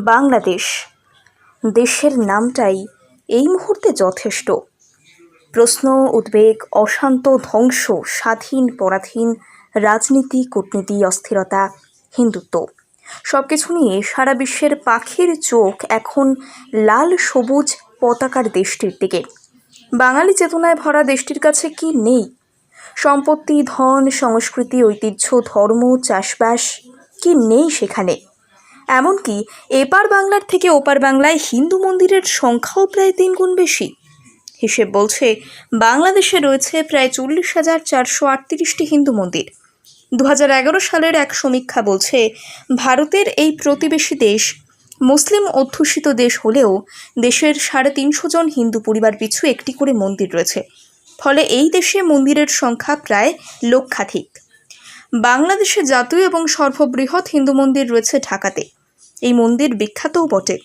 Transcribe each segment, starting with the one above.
বাংলাদেশ। দেশের নামটাই এই মুহূর্তে যথেষ্ট। প্রশ্ন, উদ্বেগ, অশান্ত ধ্বংস, স্বাধীন, পরাধীন, রাজনীতি, কূটনীতি, অস্থিরতা, হিন্দুত্ব। সব কিছু নিয়ে সারা বিশ্বের পাখির চোখ এখন লাল সবুজ পতাকার দেশটির দিকে। বাঙালি চেতনায় ভরা দেশটির কাছে কি নেই? সম্পত্তি, ধন, সংস্কৃতি, ঐতিহ্য, ধর্ম, চাষবাস কি নেই সেখানে? এমনকি এপার বাংলার থেকে ওপার বাংলায় হিন্দু মন্দিরের সংখ্যাও প্রায় তিন গুণ বেশি। হিসেব বলছে, বাংলাদেশে রয়েছে প্রায় চল্লিশ হাজার চারশো আটত্রিশটি হিন্দু মন্দির। দু হাজার এগারো সালের এক সমীক্ষা বলছে, ভারতের এই প্রতিবেশী দেশ মুসলিম অধ্যুষিত দেশ হলেও দেশের সাড়ে তিনশো জন হিন্দু পরিবার পিছু একটি করে মন্দির রয়েছে। ফলে এই দেশে মন্দিরের সংখ্যা প্রায় লক্ষাধিক। বাংলাদেশে জাতীয় এবং সর্ববৃহৎ হিন্দু মন্দির রয়েছে ঢাকাতে। এই মন্দির বিখ্যাতও বটে।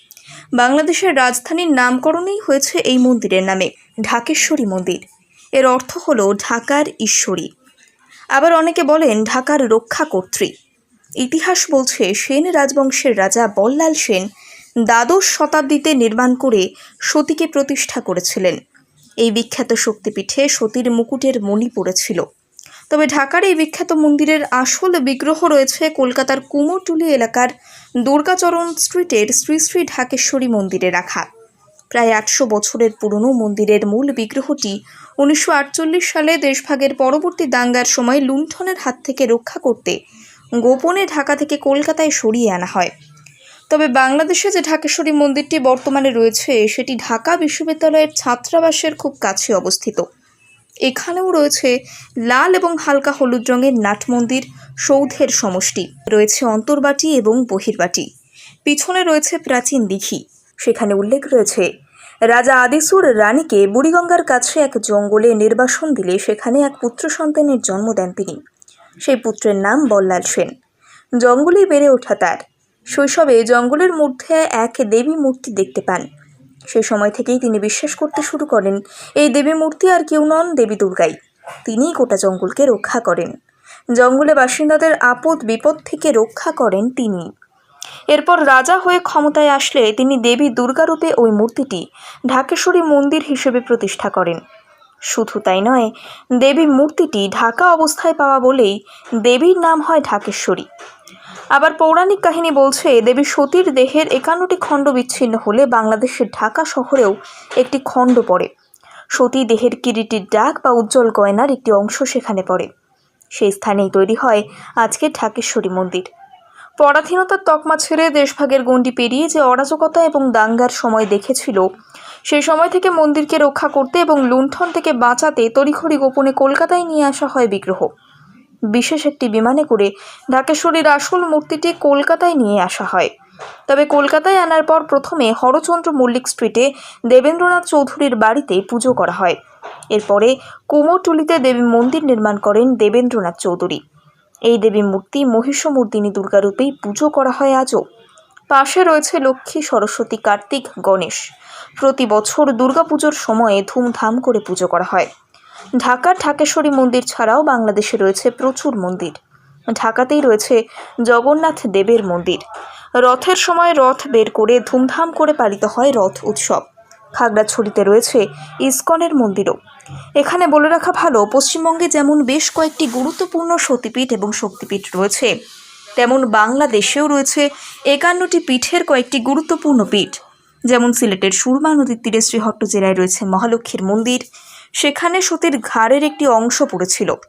বাংলাদেশের রাজধানীর নামকরণেই হয়েছে এই মন্দিরের নামে, ঢাকেশ্বরী মন্দির। এর অর্থ হলো ঢাকার ঈশ্বরী। আবার অনেকে বলেন ঢাকার রক্ষা রক্ষাকর্ত্রী ইতিহাস বলছে সেন রাজবংশের রাজা বল্লাল সেন দ্বাদশ শতাব্দীতে নির্মাণ করে সতীকে প্রতিষ্ঠা করেছিলেন। এই বিখ্যাত শক্তিপীঠে সতীর মুকুটের মণি পড়েছিল। তবে ঢাকার এই বিখ্যাত মন্দিরের আসল বিগ্রহ রয়েছে কলকাতার কুমোরটুলি এলাকার দুর্গাচরণ স্ট্রিটের শ্রী শ্রী ঢাকেশ্বরী মন্দিরে রাখা। প্রায় আটশো বছরের পুরনো মন্দিরের মূল বিগ্রহটি উনিশশো আটচল্লিশ সালে দেশভাগের পরবর্তী দাঙ্গার সময় লুণ্ঠনের হাত থেকে রক্ষা করতে গোপনে ঢাকা থেকে কলকাতায় সরিয়ে আনা হয়। তবে বাংলাদেশে যে ঢাকেশ্বরী মন্দিরটি বর্তমানে রয়েছে, সেটি ঢাকা বিশ্ববিদ্যালয়ের ছাত্রাবাসের খুব কাছে অবস্থিত। এখানেও রয়েছে লাল এবং হালকা হলুদ রঙের নাট মন্দির, সৌধের সমষ্টি, রয়েছে অন্তর্বাটি এবং বহির্বাটি। পিছনে রয়েছে প্রাচীন দিঘি। সেখানে উল্লেখ রয়েছে, রাজা আদিসুর রানীকে বুড়িগঙ্গার কাছে এক জঙ্গলে নির্বাসন দিলে সেখানে এক পুত্র সন্তানের জন্ম দেন তিনি। সেই পুত্রের নাম বল্লাল সেন। জঙ্গলেই বেড়ে ওঠা তার। শৈশবে জঙ্গলের মধ্যে এক দেবী মূর্তি দেখতে পান। সেই সময় থেকেই তিনি বিশ্বাস করতে শুরু করেন, এই দেবী মূর্তি আর কেউ নন দেবী দুর্গাই। তিনিই গোটা জঙ্গলকে রক্ষা করেন। জঙ্গলে বাসিন্দাদের আপদ বিপদ থেকে রক্ষা করেন তিনি। এরপর রাজা হয়ে ক্ষমতায় আসলে তিনি দেবী দুর্গারূপে ওই মূর্তিটি ঢাকেশ্বরী মন্দির হিসেবে প্রতিষ্ঠা করেন। শুধু তাই নয় দেবী মূর্তিটি ঢাকা অবস্থায় পাওয়া বলেই দেবীর নাম হয় ঢাকেশ্বরী। আবার পৌরাণিক কাহিনী বলছে, দেবী সতীর দেহের একান্নটি খণ্ড বিচ্ছিন্ন হলে বাংলাদেশের ঢাকা শহরেও একটি খণ্ড পড়ে। সতী দেহের কিরিটির ডাক বা উজ্জ্বল গয়নার একটি অংশ সেখানে পড়ে। সেই স্থানেই তৈরি হয় আজকের ঢাকেশ্বরী মন্দির। পরাধীনতার তকমা ছেড়ে দেশভাগের গণ্ডি পেরিয়ে যে অরাজকতা এবং দাঙ্গার সময় দেখেছিল সেই সময় থেকে মন্দিরকে রক্ষা করতে এবং লুণ্ঠন থেকে বাঁচাতে তড়িঘড়ি গোপনে কলকাতায় নিয়ে আসা হয় বিগ্রহ। বিশেষ একটি বিমানে করে ঢাকেশ্বরীর আসল মূর্তিটি কলকাতায় নিয়ে আসা হয়। তবে কলকাতায় আনার পর প্রথমে হরচন্দ্র মল্লিক স্ট্রিটে দেবেন্দ্রনাথ চৌধুরীর বাড়িতে পুজো করা হয়। এরপরে কুমোরটুলিতে দেবী মন্দির নির্মাণ করেন দেবেন্দ্রনাথ চৌধুরী। এই দেবী মূর্তি মহিষমর্দিনী দুর্গারূপেই পুজো করা হয় আজও। পাশে রয়েছে লক্ষ্মী, সরস্বতী, কার্তিক, গণেশ। প্রতি বছর দুর্গাপুজোর সময়ে ধুমধাম করে পুজো করা হয়। ঢাকার ঢাকেশ্বরী মন্দির ছাড়াও বাংলাদেশে রয়েছে প্রচুর মন্দির। ঢাকাতেই রয়েছে জগন্নাথ দেবের মন্দির। রথের সময় রথ বের করে ধুমধাম করে পালিত হয় রথ উৎসব। খাগড়াছড়িতে রয়েছে ইসকনের মন্দিরও। এখানে বলে রাখা ভালো, পশ্চিমবঙ্গে যেমন বেশ কয়েকটি গুরুত্বপূর্ণ সতীপীঠ এবং শক্তিপীঠ রয়েছে, তেমন বাংলাদেশেও রয়েছে একান্নটি পীঠের কয়েকটি গুরুত্বপূর্ণ পীঠ। যেমন সিলেটের সুরমা নদীর তীরে শ্রীহট্ট জেলায় রয়েছে মহালক্ষ্মীর মন্দির সেখানে সতীর ঘাড়ের একটি অংশ পড়েছিল।